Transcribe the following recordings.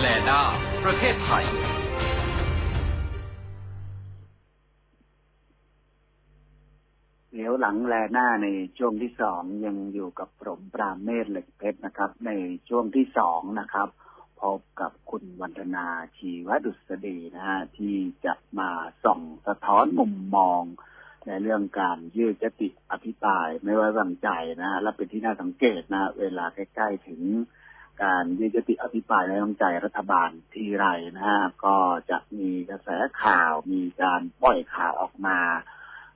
แลนาประเทศไทยเดี๋ยวหลังแลหน้าในช่วงที่สองยังอยู่กับผมปราเมศเหล็กเพชรนะครับ ในช่วงที่สองนะครับ พบกับคุณวันธนาชีวดุษฎีนะฮะที่จะมาส่องสะท้อนมุมมอง ในเรื่องการยืดยติอภิปรายไม่ไว้วางใจนะฮะและเป็นที่น่าสังเกตนะ เวลาใกล้ๆถึง การยืดยติอภิปรายไม่ไว้วางใจรัฐบาลทีไรนะฮะก็จะมีกระแสข่าวมีการปล่อยข่าวออกมา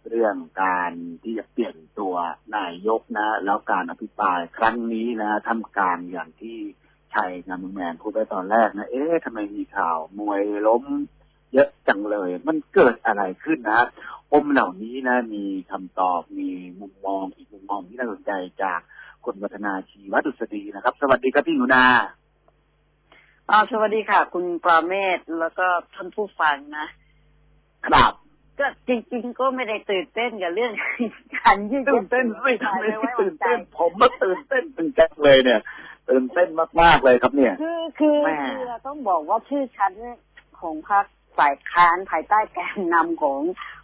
เรื่องการที่จะเปลี่ยนตัวนายกนะ แล้วการอภิปรายครั้งนี้นะทำการอย่างที่ชัยงามแมนพูดไปตอนแรกนะ เอ๊ะทำไมมีข่าวมวยล้มเยอะจังเลย มันเกิดอะไรขึ้นนะปมเหล่านี้นะ มีคำตอบมีมุมมองอีกมุมมองที่น่าสนใจจาก คุณวัฒนาชีวดุษฎีนะครับ สวัสดีครับพี่หนูนาอ่าสวัสดีค่ะ คุณปราเมศแล้วก็ท่านผู้ฟังนะครับก็จริง ๆ ก็ไม่ได้ตื่นเต้นกับเรื่องการยืดตื่นเต้นไม่ทำไม่ไม่ไว้ตื่วานงใจเต้น ผมมาตื่นเต้นตื่นจังเลยเนี่ยตื่นเต้นมากๆเลยครับเนี่ย คือคือแม่คือต้องบอกว่าชื่อชั้นของพรรคฝ่ายค้านภายใต้แกนนำของ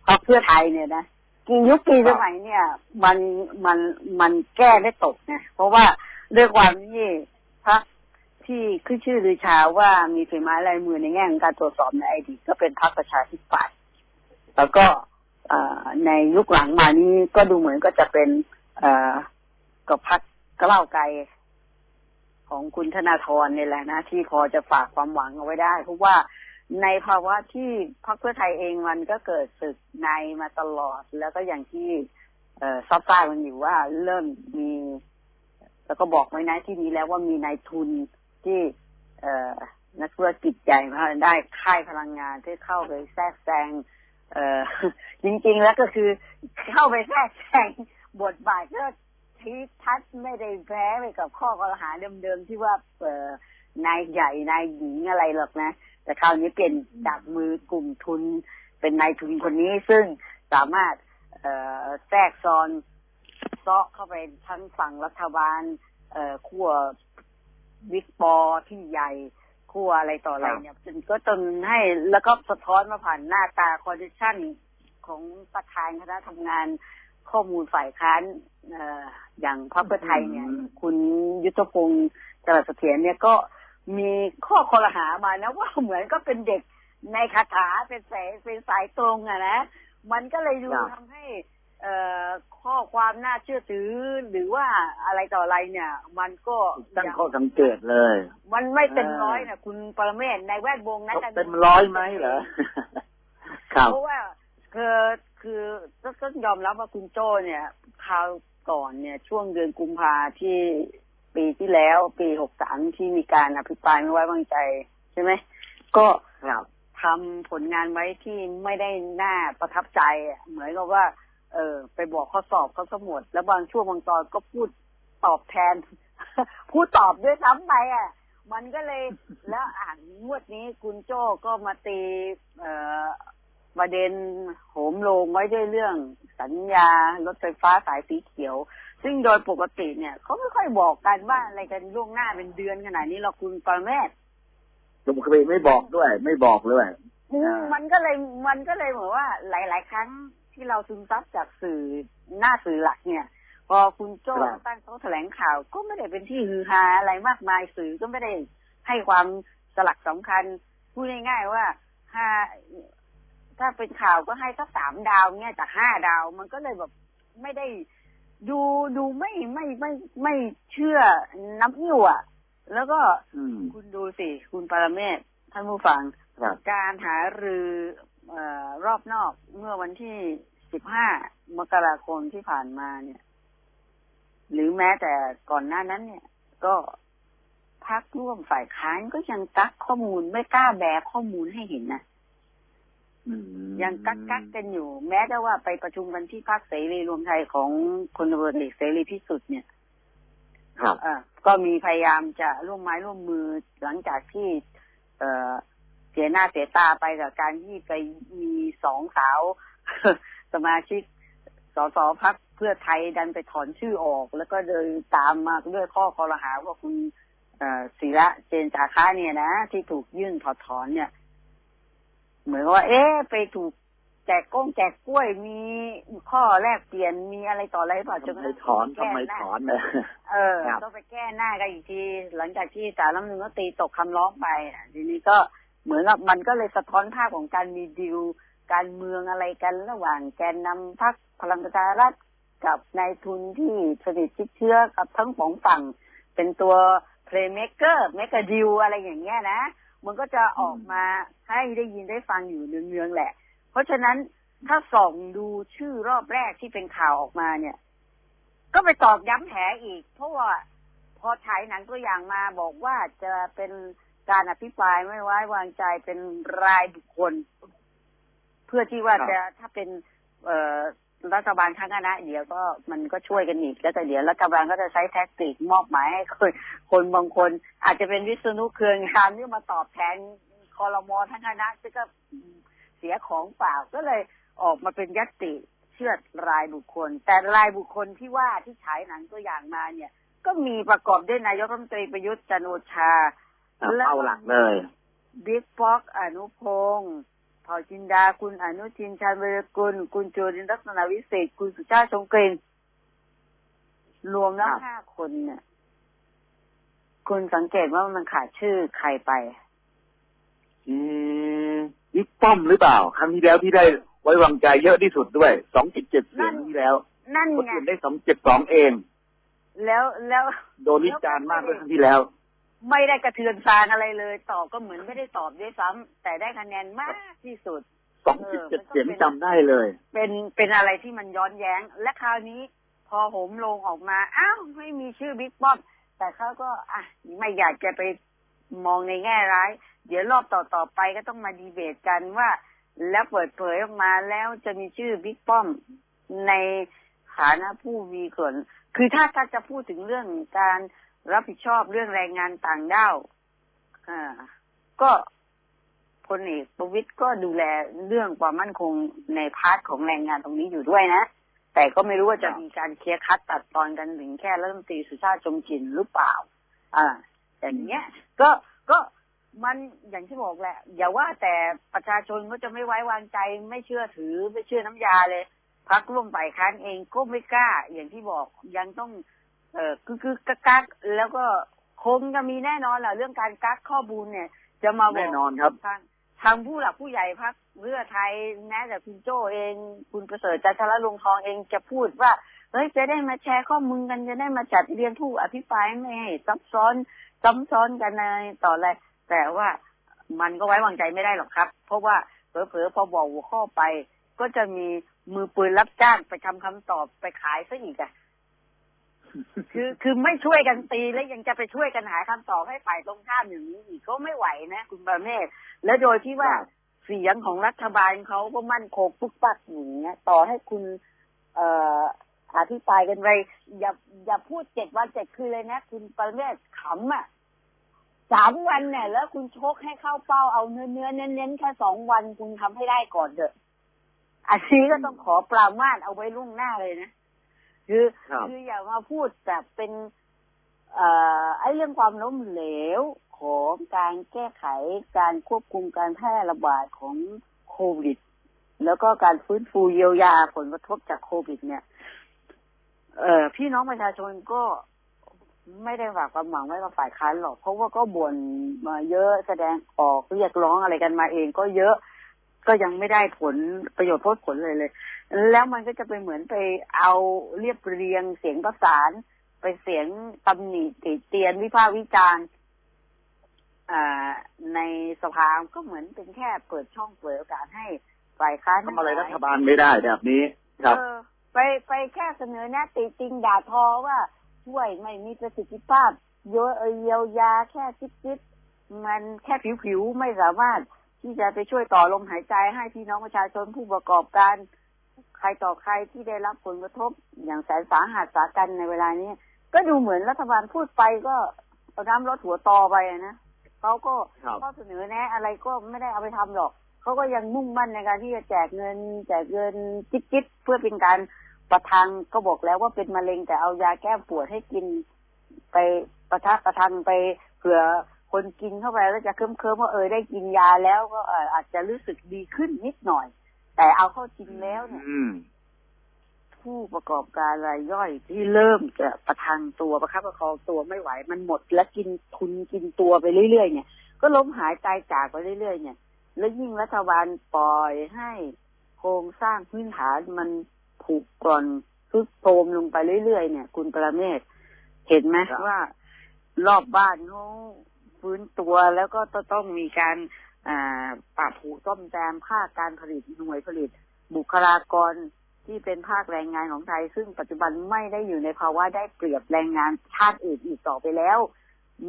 พรรคเพื่อไทยเนี่ยนะ กี่ยุคกี่สมัยเนี่ย มันมันมันแก้ได้ตกนะเพราะว่าด้วยความที่พรรคที่ขึ้นชื่อลือชาว่ามีฝีไม้ลายมือในแง่ของการตรวจสอบในไอดีก็เป็นพรรคประชาธิปัตย์แล้วก็อในยุคหลังมานี้ก็ดูเหมือนก็จะเป็นอกับพรรคกล้าไกลของคุณธนาธรเนี่ยแหละนะ ที่พอจะฝากความหวังเอาไว้ได้ เพราะว่า ในภาวะที่พรรคเพื่อไทยเองมันก็เกิดศึกในมาตลอด แล้วก็อย่างที่เอ่อซับซ้ายมันอยู่ว่าเริ่มมี แล้วก็บอกไว้นะที่นี้แล้วว่ามีนายทุนที่ เออนักธุรกิจใหญ่มาได้ค่ายพลังงานที่เข้าไปแทรกแซงเออจริง ๆ แล้วก็คือเข้าไปแทรกแซงบทบาทก็ทีทัดไม่ได้แพ้ไปกับข้อกล่าวหาเดิมๆที่ว่าเออนายใหญ่นายหญิงอะไรหรอกนะ แต่คราวนี้เปลี่ยนจากมือกลุ่มทุนเป็นนายทุนคนนี้ซึ่งสามารถเอ่อแทรกซ้อนเซาะเข้าไปทั้งฝั่งรัฐบาลเอ่อขั้ววิกปอที่ใหญ่ขั้วอะไรต่ออะไรเนี่ยมันก็จนให้แล้วก็สะท้อนมาผ่านหน้าตาคอนดิชันของประธานคณะทำงานข้อมูลฝ่ายค้านเอ่ออย่างพรรคเพื่อไทยเนี่ยอืมคุณยุทธพงศ์จรัสเสถียรเนี่ยก็ มีข้อคอรหามานะว่าเหมือนก็เป็นเด็กในคาถาเป็นสายเป็นสายตรงอะนะมันก็เลยดูครับทำให้ เอ่อข้อความน่าเชื่อถือ หรือว่าอะไรต่ออะไรเนี่ย มันก็ตั้งยังข้อสังเกตเลย มันไม่เต็มเออร้อยนะคุณปรเมศในแวดวงนั้นน่ะเต็มร้อยไหมเหรอครับเพราะว่าคือคือต้องต้องยอมรับว่าคุณโจ้เนี่ยคราวก่อนเนี่ย ช่วงเดือนกุมภาที่ ปีที่แล้วปีหกสามที่มีการอภิปรายไม่ไว้วางใจใช่ไหมก็ครับทำผลงานไว้ที่ไม่ได้น่าประทับใจอะเหมือนกับว่า เออ ไปบอกข้อสอบเขาสมดแล้วบางช่วงบางตอนก็พูดตอบแทน พูดตอบด้วยซ้ำไปอะ มันก็เลยแล้วอ่านงวดนี้คุณโจ้ก็มาตีเอ่อประเด็นโหมโลงไว้ด้วยเรื่องสัญญารถไฟฟ้าสายสีเขียว ซึ่งโดยปกติเนี่ยเขาไม่ค่อยบอกกันว่าอะไรกันล่วงหน้าเป็นเดือนขนาดนี้หรอกคุณปรเมศลุงเคยไม่บอกด้วย ไม่บอกเลยอืมอ่ามัมันก็เลยมันก็เลยเหมือนว่า หลาย ๆ ครั้งที่เราซึมซับจากสื่อหน้าสื่อหลักเนี่ย พอคุณโจ้ครับตั้งโต๊ะแถลงข่าวก็ไม่ได้เป็นที่ฮือฮาอะไรมากมายสื่อก็ไม่ได้ให้ความสลักสำคัญพูดง่ายๆว่าถ้าถ้าเป็นข่าวก็ให้สักสามดาวเนี่ยจากห้าดาว มันก็เลยแบบไม่ได้ ดูดูไม่ไม่ไม่ไม่เชื่อน้ำอิ่วอะ แล้วก็อืมคุณดูสิ คุณปรเมศท่านผู้ฟังครับการหารือเออรอบนอกเมื่อวันที่15มกราคมที่ผ่านมาเนี่ย หรือแม้แต่ก่อนหน้านั้น เนี่ย ก็พักร่วมฝ่ายค้านก็ยังกักข้อมูลไม่กล้าแบกข้อมูลให้เห็นนะอืม ยังกักกักกันอยู่ แม้แต่ว่าไปประชุมกันที่พรรคเสรีรวมไทยของคนตำรวจเอกเสรีพิสุทธิ์เนี่ยครับเอ่อก็มีพยายามจะร่วมไม้ร่วมมือหลังจากที่เอ่อเสียหน้าเสียตาไปกับการที่ไปมีสองสาว สมาชิกสสพักเพื่อไทยดันไปถอนชื่อออก แล้วก็เดินตามมาด้วยข้อคอรหาว่าคุณเอ่อศิระเจนจาคะเนี่ยนะ ที่ถูกยื่นถอดถอนเนี่ย เหมือนว่า เอ๊ะไปถูกแจกก้งแจกกล้วยมีข้อแลกเปลี่ยนมีอะไรต่ออะไรเปล่าจนทำไมถอนทำไมถอนเนี่ยเออครับต้องไปแก้หน้ากันอีกที หลังจากที่ศาลรัฐธรรมนูญก็ตีตกคำร้องไปอะทีนี้ก็เหมือนกับมันก็เลยสะท้อนภาพของการมีดีลการเมืองอะไรกันระหว่างแกนนำพรรคพลังประชารัฐกับนายทุนที่สนิทชิดเชื้อกับทั้งสองฝั่ง เป็นตัวเพลย์เม k เกอร์เมกะดิวอะไรอย่างเงี้ยนะ มันก็จะออกมาให้ได้ยินได้ฟังอยู่เนืองๆแหละ เพราะฉะนั้นถ้าส่องดูชื่อรอบแรกที่เป็นข่าวออกมาเนี่ย ก็ไปตอกย้ำแผลอีก เพราะว่าพอฉายหนังตัวอย่างมาบอกว่าจะเป็นการอภิปรายไม่ไว้วางใจเป็นรายบุคคล เพื่อที่ว่าครับจะถ้าเป็น เอ่อ รัฐบาลทั้งคณะเดี๋ยวก็มันก็ช่วยกันอีกแล้วแต่เดี๋ยวรัฐบาลก็จะใช้แท็กติกมอบหมายให้คนคนบางคน อาจจะเป็นวิษณุเครืองามที่มาตอบแทนคอรมอทั้งคณะซึ่งก็เสียของเปล่าก็เลยออกมาเป็นยตติเชื่อดรายบุคคล แต่รายบุคคลที่ว่าที่ฉายหนังตัวอย่างมาเนี่ย ก็มีประกอบด้วยนายกรัฐมนตรีประยุทธ์จันทร์โอชาเอาเข้าหลักเลยบิ๊กป๊อกอนุพงศ์ เผ่าจินดา คุณอนุทินชาญวิรกุล คุณจุรินทร์ลักษณะวิเศษ คุณสุชาติชมกลิ่นรวมแล้วครับห้าคนเนี่ย คุณสังเกตว่ามันขาดชื่อใครไป อืมบิ๊กป้อมหรือเปล่า ครั้งที่แล้วที่ได้ไว้วางใจเยอะที่สุดด้วย สองจุดเจ็ดเสียงที่แล้ว นั่นคนไง อื่นได้สองเจ็ดสองเอง แล้วแล้ว โดนวิจารณ์มากด้วยครั้งที่แล้ว ไม่ได้กระเทือนฟางอะไรเลย ตอบก็เหมือนไม่ได้ตอบด้วยซ้ำแต่ได้คะแนนมากที่สุดสองจุดเจ็ดเสียงจำได้เลย เป็นเป็นอะไรที่มันย้อนแย้ง และคราวนี้ พอโหมลงออกมาอ้าวไม่มีชื่อบิ๊กป้อมแต่เขาก็อะไม่อยากจะไปมองในแง่ร้าย เดี๋ยวรอบต่อต่อๆไปก็ต้องมาดีเบตกันว่า แล้วเปิดเผยออกมาแล้วจะมีชื่อบิ๊กป้อมในฐานะผู้มีส่วนคือถ้าถ้าจะพูดถึงเรื่องการ รับผิดชอบเรื่องแรงงานต่างด้าวอ่าก็พลเอกประวิตยก็ดูแลเรื่องความมั่นคงในพาร์ทของแรงงานตรงนี้อยู่ด้วยนะ แต่ก็ไม่รู้ว่าจะมีการเคลียร์คัดตัดตอนกันถึงแค่รัฐมนตรีสุชาติชมกลิ่นหรือเปล่า อ่า แต่เนี้ย ก็ก็มันอย่างที่บอกแหละ อย่าว่าแต่ประชาชนก็จะไม่ไว้วางใจไม่เชื่อถือไม่เชื่อน้ำยาเลยพักร่วมฝ่ายค้านเองก็ไม่กล้า อย่างที่บอกยังต้อง เออคือคือกักกักแล้วก็คงจะมีแน่นอนแหละเรื่องการกักข้อมูลเนี่ย จะมาบแน่อกนอนครับทางทางผู้หลักผู้ใหญ่พักเพื่อไทยแม้แต่คุณโจ้เอง คุณประเสริฐจันทรลงทองเองจะพูดว่าเฮ้ยจะได้มาแชร์ข้อมูลกันจะได้มาจัดเรียนผู้อภิปรายไม่ให้ซับซ้อนซ้ำซ้อนกันในต่ออะไรแต่ว่ามันก็ไว้วางใจไม่ได้หรอกครับ เพราะว่าเผลอๆพอบอกหัวข้อไป ก็จะมีมือปืนรับจ้างไปทำคำตอบไปขายซะอีกอะ คือคือไม่ช่วยกันตีแล้วยังจะไปช่วยกันหาคำตอบให้ฝ่ายตรงข้ามอย่างนี้อีกก็ไม่ไหวนะ คุณประเมศและโดยที่ว่าครับเสียงของรัฐบาลเขาก็มั่นคงปุ๊กปักอย่างเงี้ยต่อให้คุณ เอ่ออธิบายกันไปอย่าอย่าพูดเจ็ดวันเจ็ดคืนเลยนะ คุณประเมศขำอะสามวันเนี่ยแล้วคุณชกให้เข้าเป้าเอาเนื้อเนื้อเน้นเน้นๆแค่สองวันคุณทำให้ได้ก่อนเถอะอันนี้ก็ต้องขอปรามาสเอาไว้ล่วงหน้าเลยนะ คือครับคืออย่ามาพูดแบบเป็นเอ่อไอ้เรื่องความล้มเหลวของการแก้ไขการควบคุมการแพร่ระบาดของโควิด แล้วก็การฟื้นฟูเยียวยาผลกระทบจากโควิด เนี่ย เอ่อพี่น้องประชาชนก็ไม่ได้ฝากความหวังไว้กับฝ่ายค้านหรอก เพราะว่าก็บ่นมาเยอะแสดงออกเรียกร้องอะไรกันมาเองก็เยอะ ก็ยังไม่ได้ผลประโยชน์โพดผลเลยเลย แล้วมันก็จะไปเหมือนไปเอาเรียบเรียงเสียงประสาน ไปเสียงตำหนิติเตียนวิพากษ์วิจารณ์อ่าในสภาก็เหมือนเป็นแค่เปิดช่องเปิดโอกาสให้ฝ่ายค้านทำอะไรรัฐบาลไม่ได้แบบนี้ครับเออไปไปแค่เสนอแนะติติงด่าทอว่าช่วยไม่มีประสิทธิภาพเยอะเยียวยาแค่จิ๊บจิ๊บมันแค่ผิวผิวๆไม่สามารถ ที่จะไปช่วยต่อลมหายใจให้พี่น้องประชาชนผู้ประกอบการ ใครต่อใครที่ได้รับผลกระทบอย่างแสนสาหัสสากันในเวลานี้ ก็ดูเหมือนรัฐบาลพูดไปก็เอาน้ำรถหัวตอไปอะนะเขาก็ครับข้อเสนอแนะอะไรก็ไม่ได้เอาไปทำหรอกเขาก็ยังมุ่งมั่นในการที่จะแจกเงิน แจกเงินจิ๊บๆเพื่อเป็นการประทังก็บอกแล้วว่าเป็นมะเร็งแต่เอายาแก้ปวดให้กินไปประทักประทังไปผื่อ คนกินเข้าไปแล้วจะเคิมเคิมว่าเออได้กินยาแล้วก็เอออาจจะรู้สึกดีขึ้นนิดหน่อย แต่เอาเข้าจริงแล้วเนี่ยอืมผู้ประกอบการรายย่อยที่เริ่มจะประทังตัวประคับประคองตัวไม่ไหว มันหมดแล้วกินทุนกินตัวไปเรื่อยๆเนี่ย ก็ล้มหายตายจากไปเรื่อยๆ เนี่ย แล้วยิ่งรัฐบาลปล่อยให้โครงสร้างพื้นฐานมันผูกกร่อนทุดโทรมลงไปเรื่อยๆเนี่ย คุณประเมศเห็นไหมครับว่ารอบบ้านเขา ฟื้นตัวแล้วก็ต้องมีการปรับผูต้มแซมภาคการผลิตหน่วยผลิต บุคลากรที่เป็นภาคแรงงานของไทย ซึ่งปัจจุบันไม่ได้อยู่ในภาวะได้เปรียบแรงงานชาติอื่นอีกต่อไปแล้ว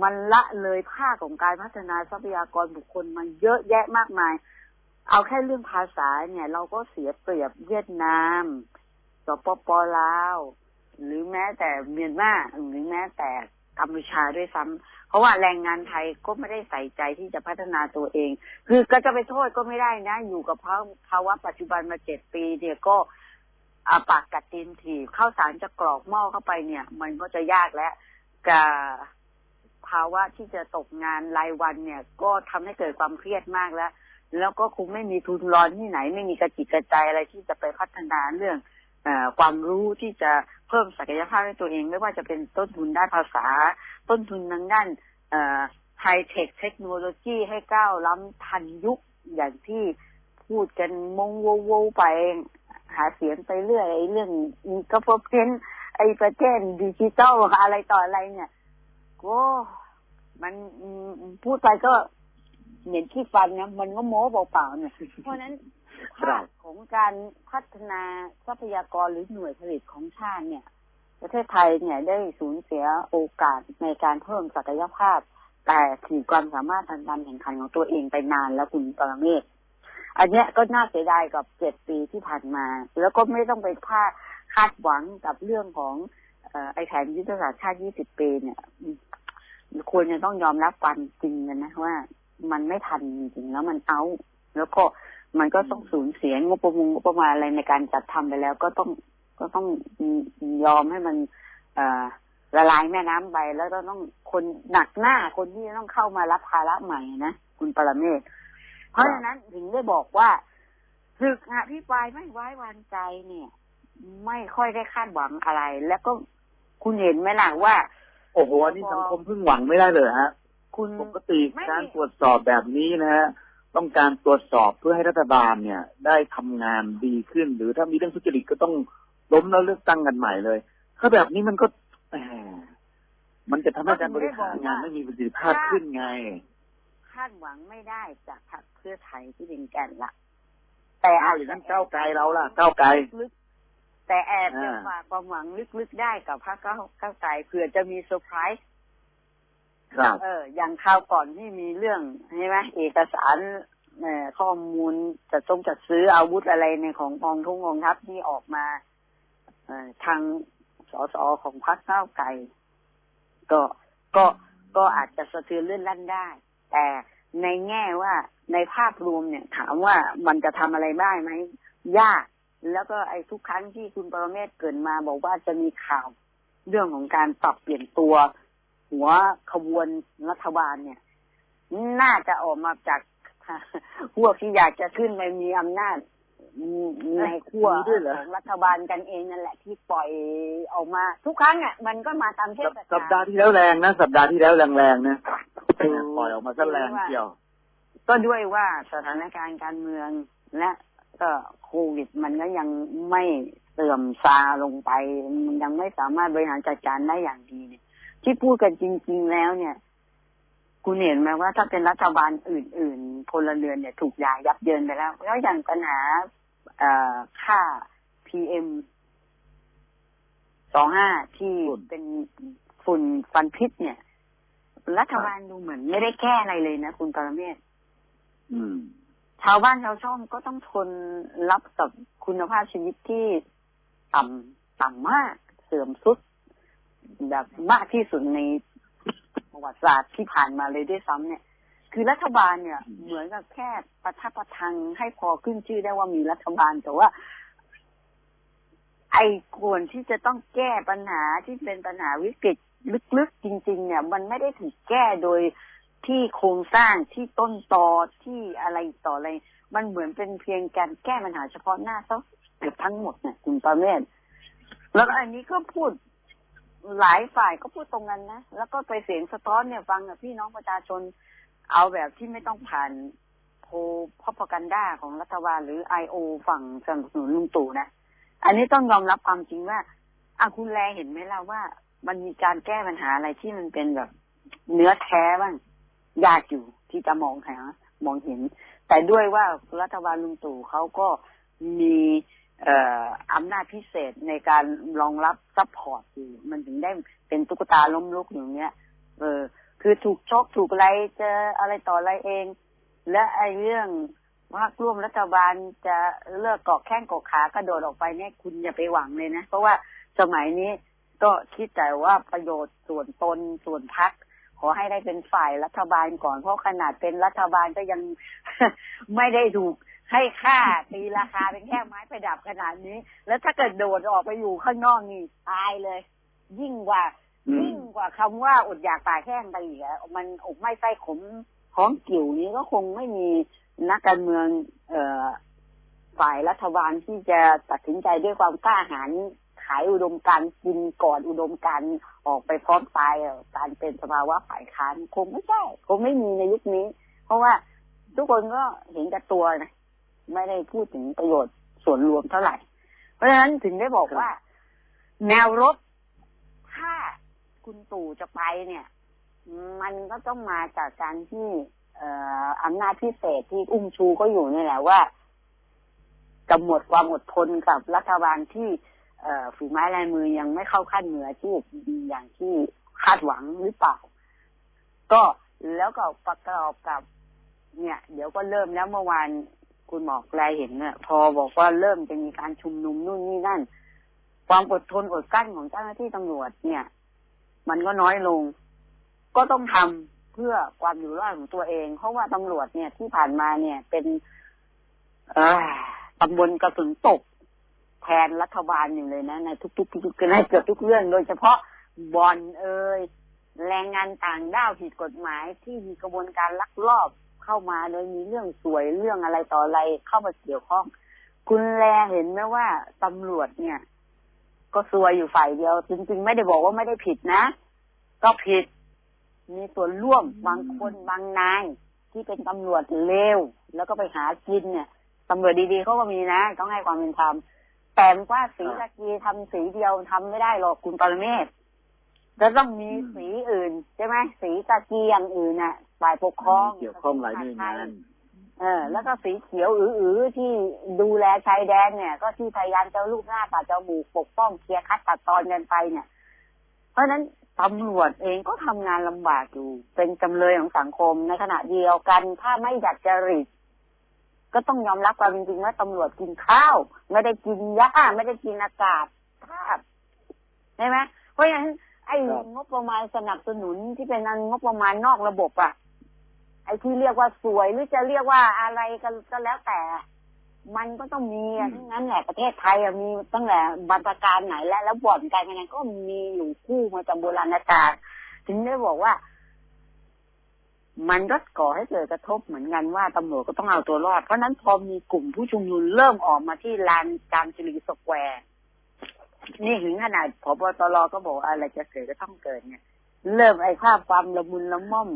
มันละเลยภาคของการพัฒนาทรัพยากรบุคคลมาเยอะแยะมากมาย เอาแค่เรื่องภาษาเนี่ยเราก็เสียเปรียบเวียดนามสปปลาว หรือแม้แต่เมียนมาหรือแม้แต่ กัมพูชาด้วยซ้ำเพราะว่าแรงงานไทยก็ไม่ได้ใส่ใจที่จะพัฒนาตัวเอง คือก็จะไปโทษก็ไม่ได้นะ อยู่กับภาวะปัจจุบันมาเจ็ดปีเนี่ยก็อาปากกัดตีนถีบข้าวสารจะกรอกหม้อเข้าไปเนี่ย มันก็จะยากแล้วกับภาวะที่จะตกงานรายวันเนี่ย ก็ทำให้เกิดความเครียดมากแล้ว แล้วก็คงไม่มีทุนร้อนที่ไหน ไม่มีกระจิตกระใจอะไรที่จะไปพัฒนาเรื่อง ความรู้ที่จะเพิ่มศักยภาพให้ตัวเอง ไม่ว่าจะเป็นต้นทุนด้านภาษา ต้นทุนทางด้านไฮเทคเทคโนโลยีให้ก้าวล้ำทันยุคอย่างที่พูดกันมงโวโวไป หาเสียงไปเรื่อยไอ้เรื่องก็พบเพ้นไอ้ประเทศดิจิตอลอะไรต่ออะไรเนี่ยก็มันพูดไปก็เหม็นขี้ฟันนะมันก็โม้เปล่าๆเนี่ยเพราะนั้น ภาบคของการพัฒนาทรัพยากรหรือหน่วยผลิตของชาติเนี่ย ประเทศไทยเนี่ยได้สูญเสียโอกาสในการเพิ่มศักยภาพ แต่ขีดความสามารถทางการแข่งขันของตัวเองไปนานแล้วคุณปรเมศอันเนี้ยก็น่าเสียดายกับเจ็ดปีที่ผ่านมา แล้วก็ไม่ต้องไปคาดคาดหวังกับเรื่องของไอแผนยุทธศาสตร์ชาติ 20 ปีเนี่ย ควรจะต้องยอมรับความจริงกันนะว่า มันไม่ทันจริงแล้วมันเอา แล้วก็ มันก็ต้องสูญเสียงบประมงงบประมาณอะไรในการจัดทำไปแล้ว ก็ต้องก็ต้องยอมให้มัน เอ่อละลายแม่น้ำไปแล้วก็ต้องคนหนักหน้าคนที่จะต้องเข้ามารับภาระใหม่นะคุณปรเมศเพราะฉะนั้นถึงได้บอกว่าศึกอภิปรายไม่ไว้วางใจเนี่ย ไม่ค่อยได้คาดหวังอะไร แล้วก็คุณเห็นไหมล่ะว่า โอ้โหอันนี้สังคมเพิ่งหวังไม่ได้เลยฮะ คุณปกติไม่การตรวจสอบแบบนี้นะฮะ ต้องการตรวจสอบเพื่อให้รัฐบาลเนี่ย ได้ทำงานดีขึ้น หรือถ้ามีเรื่องทุจริตก็ต้องล้มแล้วเลือกตั้งกันใหม่เลยถ้าแบบนี้มันก็แหมมันจะทำให้การบริหารงานไม่มีประสิทธิภาพขึ้นไงคาดหวังไม่ได้จากพรรคเพื่อไทยที่เป็นแกนหลักแต่เอาอย่างนั้นก้าวไกลเราล่ะก้าวไกลลึกๆแต่แอบจะอ่าฝากความหวังลึกๆได้กับพรรคก้าวก้าวไกลเผื่อจะมีเซอร์ไพรส์ ครับเออ อย่างคราวก่อนที่มีเรื่องใช่ไหมเอกสารเอ่อข้อมูลจัดทรงจัดซื้ออาวุธอะไรในของกองทุงกองทัพที่ออกมาเอ่อทางสสของพรรคก้าวไกลก็ก็ก็อาจจะสะเทือนเลื่อนลั่นได้ แต่ในแง่ว่าในภาพรวมเนี่ย ถามว่ามันจะทำอะไรได้ไหมยาก แล้วก็ไอ้ทุกครั้งที่คุณปรเมศเกรินมาบอกว่าจะมีข่าวเรื่องของการปรับเปลี่ยนตัว หัวขบวนรัฐบาลเนี่ย น่าจะออกมาจากพวกที่อยากจะขึ้นไปมีอำนาจในขั้วมีด้วยเหรอของรัฐบาลกันเองนั่นแหละที่ปล่อยออกมา ทุกครั้งอะมันก็มาตามเทศสักาปลดาห์ที่แล้วแรงนะสัปดาห์ที่แล้วแรงๆนะปล่อยออกมาซะแรงเกี่ยว ก็ด้วยว่าสถานการณ์การเมืองและก็โควิดมันก็ยังไม่เสื่อมซาลงไป มันยังไม่สามารถบริหารจัดการได้อย่างดีเนี่ย ที่พูดกันจริง ๆ แล้วเนี่ย คุณเห็นไหมว่าถ้าเป็นรัฐบาลอื่น ๆ พลเรือนเนี่ย ถูกยายับเยินไปแล้ว แล้วอย่างปัญหาเอ่อค่าพีเอ็มสองห้าที่ฝุ่นเป็นฝุ่นฟันพิษเนี่ย รัฐบาลดูเหมือน ไม่ได้แก้อะไรเลยนะคุณปรเมศอืมชาวบ้านชาวช่องก็ต้องทนรับกับคุณภาพชีวิตที่ต่ำต่ำมาก เสื่อมทรุด แบบมากที่สุดในประวัติศาสตร์ที่ผ่านมาเลยด้วยซ้ำเนี่ย คือรัฐบาลเนี่ย เหมือนกับแค่ประทับประทังให้พอขึ้นชื่อได้ว่ามีรัฐบาลแต่ว่า ไอ้ควรที่จะต้องแก้ปัญหาที่เป็นปัญหาวิกฤตลึกๆจริง ๆ เนี่ย มันไม่ได้ถูกแก้โดยที่โครงสร้างที่ต้นตอที่อะไรต่ออะไร มันเหมือนเป็นเพียงการแก้ปัญหาเฉพาะหน้าซะเกือบทั้งหมดเนี่ยคุณประเมศแล้วอันนี้ก็พูด หลายฝ่ายก็พูดตรงกันนะ แล้วก็ไปเสียงสะท้อนเนี่ยฟังกับพี่น้องประชาชนเอาแบบที่ไม่ต้องผ่านโพพพกันด้าของรัฐบาลหรือไอโอฝั่งสนับสนุนลุงตู่นะ อันนี้ต้องยอมรับความจริงว่าอาคุณแลเห็นไหมล่ะว่า มันมีการแก้ปัญหาอะไรที่มันเป็นแบบ เนื้อแท้บ้างยากอยู่ที่จะมองหามองเห็น แต่ด้วยว่ารัฐบาลลุงตู่เขาก็มี อำนาจพิเศษในการรองรับซัพพอร์ตอยู่มันถึงได้เป็นตุ๊กตาล้มลุกอย่างเงี้ย เออ คือถูกชกถูกอะไรเจออะไรต่ออะไรเอง และไอ้เรื่องว่าร่วมรัฐบาลจะเลิกเกาะแข้งเกาะขากระโดดออกไปเนี่ยคุณอย่าไปหวังเลยนะ เพราะว่าสมัยนี้ก็คิดแต่ว่าประโยชน์ส่วนตนส่วนพักขอให้ได้เป็นฝ่ายรัฐบาลก่อนเพราะขนาดเป็นรัฐบาลก็ยังไม่ได้ถูก ให้ค่าตีราคาเป็นแค่ไม้ประดับขนาดนี้ แล้วถ้าเกิดโดดออกไปอยู่ข้างนอกนี่ตายเลย ยิ่งกว่าอืมยิ่งกว่าคำว่าอดอยากตายแห้งไปอีกอะมันอกไม่ไส้ขมท้องกิ่วนี้ก็คงไม่มีนักการเมือง เอ่อฝ่ายรัฐบาลที่จะตัดสินใจด้วยความกล้าหาญขายอุดมการณ์กินก่อนอุดมการณ์ออกไปพร้อมตายอะการเป็นสภาวะฝ่ายค้านคงไม่ใช่คงไม่มีในยุคนี้ เพราะว่าทุกคนก็เห็นกับตัวนะ ไม่ได้พูดถึงประโยชน์ส่วนรวมเท่าไหร่ เพราะฉะนั้นถึงได้บอกว่า แนวรบถ้าคุณตู่จะไปเนี่ย มันก็ต้องมาจากการที่เอ่ออำนาจพิเศษที่อุ้มชูก็อยู่นี่แหละว่ากำหนดความอดทนกับรัฐบาลที่เอ่อฝีไม้ลายมือยังไม่เข้าขั้นมืออาชีพอย่างที่คาดหวังหรือเปล่า ก็แล้วก็ประกอบกับ เนี่ย เดี๋ยวก็เริ่มแล้วเมื่อวาน คุณหมอกแลเห็นเนี่ยพอบอกว่าเริ่มจะมีการชุมนุมนู่นนี่นั่น ความอดทนอดกั้นของเจ้าหน้าที่ตำรวจเนี่ย มันก็น้อยลง ก็ต้องทำเพื่อความอยู่รอดของตัวเอง เพราะว่าตำรวจเนี่ยที่ผ่านมาเนี่ย เป็น เออตำบลกระสุนตกแทนรัฐบาลอยู่เลยนะในทุกๆทุกๆในเกือบทุกเรื่อง โดยเฉพาะบอลเอ่ยแรงงานต่างด้าวผิดกฎหมายที่มีกระบวนการลักลอบ เข้ามาโดยมีเรื่องสวยเรื่องอะไรต่ออะไรเข้ามาเกี่ยวข้อง คุณแลเห็นไหมว่าตำรวจเนี่ย ก็ซวยอยู่ฝ่ายเดียว จริง ๆ ไม่ได้บอกว่าไม่ได้ผิดนะ ก็ผิด มีส่วนร่วมบางคนบางนายที่เป็นตำรวจเลวแล้วก็ไปหากินเนี่ยตำรวจดีๆเขาก็มีนะ ต้องให้ความเป็นธรรมแต่ว่าสีตะกีทำสีเดียวทำไม่ได้หรอกคุณปรเมศจะต้องมีสีอื่น ไหมสีตะกีอย่างอื่นน่ะฝ่ายปกครองเกี่ยวข้องหลายหน่วยงานเออ แล้วก็สีเขียวอือๆที่ดูแลชายแดนเนี่ย ก็ที่พยายามจะลูกหน้าตัดจมูกปกป้องเคลียร์คัดตัดตอนกันไปเนี่ย เพราะฉะนั้นตำรวจเองก็ทำงานลำบากอยู่ เป็นจำเลยของสังคมในขณะเดียวกัน ถ้าไม่ดัดจริตก็ต้องยอมรับความจริงว่าตำรวจกินข้าว ไม่ได้กินหญ้าไม่ได้กินอากาศธาตุใช่ไหมเพราะฉะนั้น ไอ้ครับงบประมาณสนับสนุนที่เป็นอันงบประมาณนอกระบบอะไอ้ที่เรียกว่าสวยหรือจะเรียกว่าอะไรก็ก็แล้วแต่ มันก็ต้องมีอะทั้งนั้นแหละประเทศไทยอะมีตั้งแต่บรรพการไหนแล้วแล้วบ่อนการพนันก็มีอยู่คู่มาจากโบราณกาลถึงได้บอกว่า มันก็ก่อให้เกิดกระทบเหมือนกันว่าตำรวจก็ต้องเอาตัวรอด เพราะฉะนั้นพอมีกลุ่มผู้ชุมนุมเริ่มออกมาที่ลานจามจุรีสแควร์ นี่ถึงขนาดพบตรก็บอกว่าอะไรจะเกิดก็ต้องเกิดเนี่ย เริ่มไอ้ภาพความละมุนละม่อม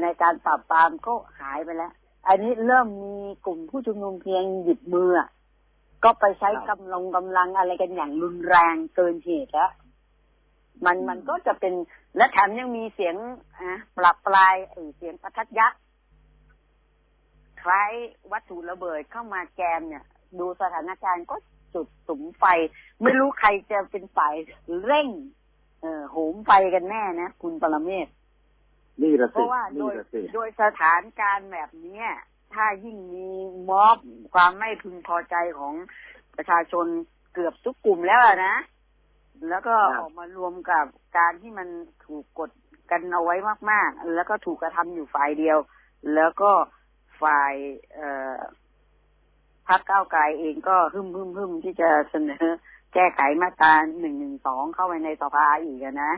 ในการปราบปรามก็หายไปแล้ว อันนี้เริ่มมีกลุ่มผู้ชุมนุมเพียงหยิบมืออะก็ไปใช้ครับกำลังกำลังอะไรกันอย่างรุนแรงเกินเหตุแล้วมันมันก็จะเป็นและแถมยังมีเสียงอะปรับปลายไอ้เสียงประทัดยักษ์คล้ายวัตถุระเบิดเข้ามาแกมเนี่ย ดูสถานการณ์ก็ จุดสุมไฟ ไม่รู้ใครจะเป็นฝ่ายเร่ง เอ่อโหมไฟกันแน่นะคุณปรเมศนี่ละเพสิราะว่าโดนี่ยละสิโดยสถานการณ์แบบเนี้ยถ้ายิ่งมีม็อบความไม่พึงพอใจของประชาชนเกือบทุกกลุ่มแล้วอะนะ แล้วก็ออกมารวมกับการที่มันถูกกดกันเอาไว้มาก ๆ แล้วก็ถูกกระทำอยู่ฝ่ายเดียว แล้วก็ฝ่ายเอ่อ พรรคก้าวไกลเองก็หึมหึมหึมที่จะเสนอ แก้ไขมาตราหนึ่งหนึ่งสองเข้าไปในสภาอีกอะนะ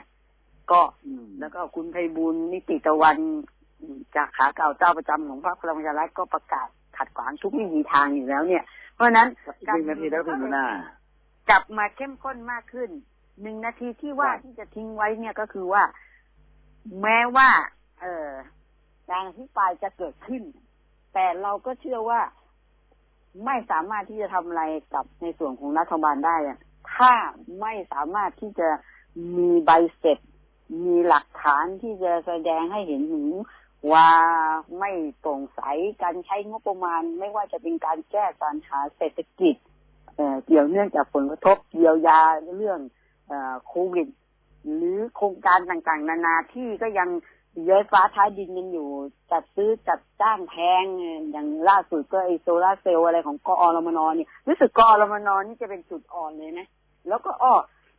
ก็อืมแล้วก็คุณไพบูลย์นิติตะวันจากขาเก่าเจ้าประจำของพรรคพลังประชารัฐก็ประกาศขัดขวางทุกวิถีทางอยู่แล้ว เนี่ย เพราะฉะนั้นหนึ่งนาทีแล้วคุณหัวหน้ากลับมาเข้มข้นมากขึ้นหนึ่งนาทีที่ว่าครับที่จะทิ้งไว้เนี่ยก็คือว่า แม้ว่า เออการอภิปรายจะเกิดขึ้น แต่เราก็เชื่อว่า ไม่สามารถที่จะทำอะไรกับในส่วนของรัฐบาลได้อะถ้าไม่สามารถที่จะมีใบเสร็จ มีหลักฐานที่จะแสดงให้เห็นถึงว่าไม่โปร่งใสการใช้งบประมาณ ไม่ว่าจะเป็นการแก้ปัญหาเศรษฐกิจเอ่อเกี่ยวเนื่องจากผลกระทบเยียวยาเรื่องเออโควิด หรือโครงการต่างๆ นานาที่ก็ยัง เย้ยฟ้าท้ายดินกันอยู่จัดซื้อจัดจ้างแพงอย่างล่าสุดก็ไอโซลาเซลล์อะไรของกอรมนเนี่ยรู้สึกกอรมนนี่จะเป็นจุดอ่อนเลยนะแล้วก็อ้อ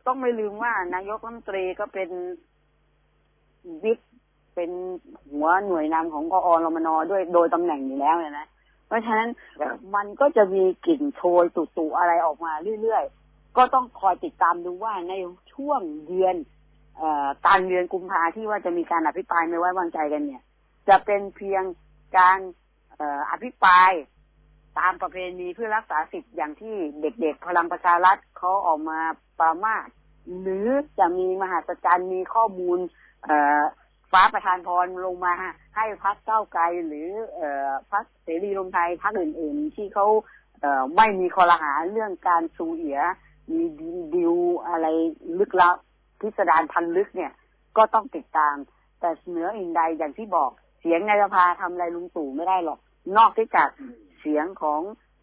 ต้องไม่ลืมว่านายกรัฐมนตรีก็เป็นบิ๊กเป็นหัวหน่วยนำของกอรมนด้วยโดยตำแหน่งอยู่แล้วเนี่ยนะเพราะฉะนั้นมันก็จะมีกลิ่นโชยตุ่ๆอะไรออกมาเรื่อยๆก็ต้องคอยติดตามดูว่าในช่วงเดือน กลารเดือนกุมภาที่ว่าจะมีการอภิปรายไม่ไว้วางใจกันเนี่ย จะเป็นเพียงการอภิปรายตามประเพณีเพื่อรักษาสิทธิ์อย่างที่เด็กๆพลังประชารัฐเขาออกมาปรามาสหรือจะมีมหาสจรรย์มีข้อมูลฟ้าประธานพรลงมาให้พักเก้าไกลหรืออพักเสรีรวมไทยพักอื่นๆ ที่เขาเไม่มีคอรหาเรื่องการชูเอียมีดิวอะไรลึกลับ พิสดารพันลึกเนี่ยก็ต้องติดตาม แต่เหนืออื่นใดอย่างที่บอกเสียงในสภาทำอะไรลุงตู่ไม่ได้หรอก นอกจากเสียงของ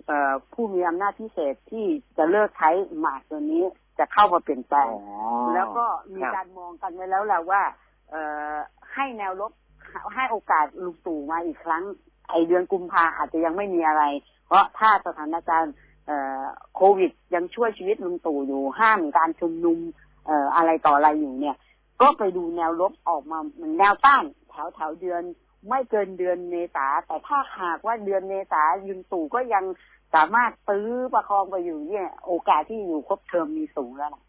เออผู้มีอำนาจพิเศษที่จะเลิกใช้หมากตัวนี้จะเข้ามาเปลี่ยนแปลอ๋งอแล้วก็มีครับการมองกันไว้แล้วแหละว่าเอ่อให้แนวลบให้โอกาสลุงตู่มาอีกครั้ง ไอเดือนกุมภาอาจจะยังไม่มีอะไร เพราะถ้าสถานการณ์เอ่อโควิดยังช่วยชีวิตลุงตู่อยู่ห้ามการชุมนุม เอ่ออะไรต่ออะไรอยู่เนี่ย ก็ไปดูแนวลบออกมาเหมือนแนวต้านแถวแถวเดือนไม่เกินเดือนเมษาแต่ถ้าหากว่าเดือนเมษายุนตู่ก็ยังสามารถตื้อประคองไปอยู่เนี่ย โอกาสที่อยู่ครบเทอมมีสูงแล้วนะ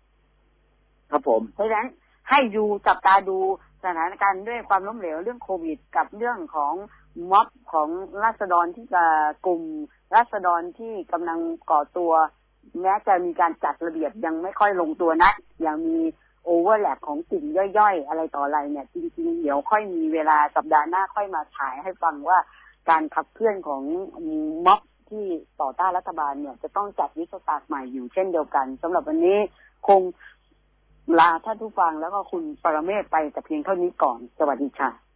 ครับผม เพราะฉะนั้นให้ดูจับตาดูสถานการณ์ด้วยความล้มเหลวเรื่องโควิด กับเรื่องของม็อบของรัษฎรที่จะกลุ่มรัษฎรที่กำลังก่อตัว แม้จะมีการจัดระเบียบยังไม่ค่อยลงตัวนักยังมีโอเวอร์แลปของกลุ่มย่อยๆ อะไรต่ออะไรเนี่ย จริงๆ เดี๋ยวค่อยมีเวลาสัปดาห์หน้าค่อยมาฉายให้ฟังว่าการขับเคลื่อนของม็อบที่ต่อต้านรัฐบาลเนี่ย จะต้องจัดยุทธศาสตร์ใหม่อยู่เช่นเดียวกันสำหรับวันนี้คงลาท่านผู้ฟังแล้วก็คุณปรเมศไปแต่เพียงเท่านี้ก่อน สวัสดีค่ะ